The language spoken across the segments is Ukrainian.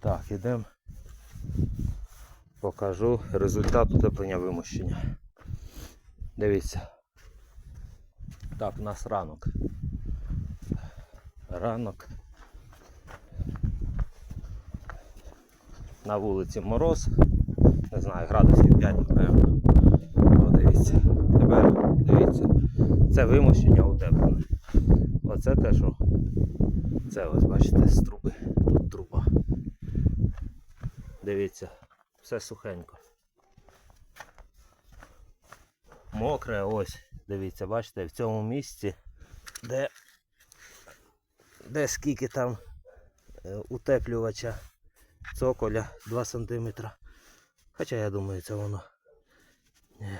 Так, ідемо. Покажу результат утеплення вимощення. Дивіться. Так, у нас ранок. Ранок. На вулиці мороз. Не знаю, градусів 5, напевно. О, дивіться. Тепер дивіться. Це вимощення утеплене. Оце те, що. Це ось бачите з труби. Тут труба. Дивіться, все сухенько. Мокре ось. Дивіться, бачите, в цьому місці, де, де скільки там е, утеплювача цоколя 2 см. Хоча я думаю, це воно. Ні,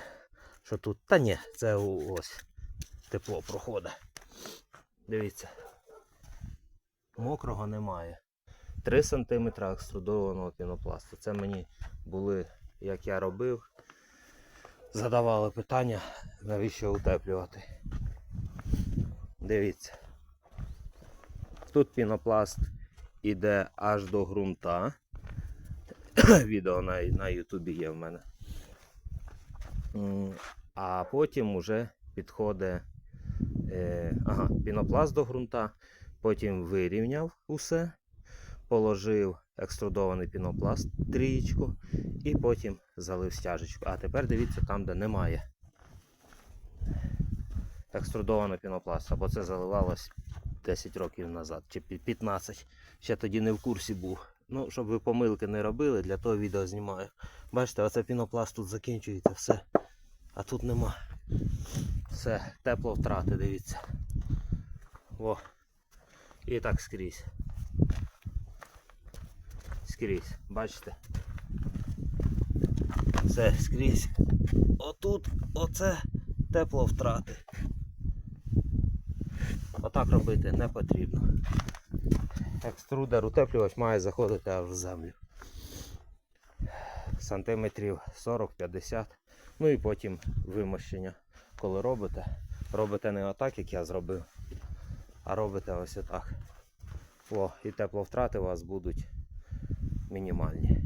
Що тут? Та ні, це ось тепло проходить. Дивіться. Мокрого немає. 3 см екструдованого пінопласту. Це мені були, як я робив, задавали питання, навіщо утеплювати. Дивіться. Тут пінопласт іде аж до ґрунта. Відео на, Ютубі є в мене. А потім уже підходить е, ага, пінопласт до ґрунта, потім вирівняв усе, положив екструдований пінопласт трієчку і потім залив стяжечку. А тепер дивіться там, де немає екструдованого пінопласту, бо це заливалось 10 років назад чи 15. Ще тоді не в курсі був. Ну, щоб ви помилки не робили, для того відео знімаю. Бачите, оце пінопласт тут закінчується, все. А тут нема. Все, тепло втрати, дивіться. Во. І так скрізь. Скрізь, бачите? Все, скрізь. Отут, оце тепло втрати. Отак робити не потрібно. Екструдер утеплювач має заходити аж в землю. Сантиметрів 40-50. Ну і потім вимощення. Коли робите, робите не отак, як я зробив, а робите ось отак. О, і тепловтрати у вас будуть мінімальні.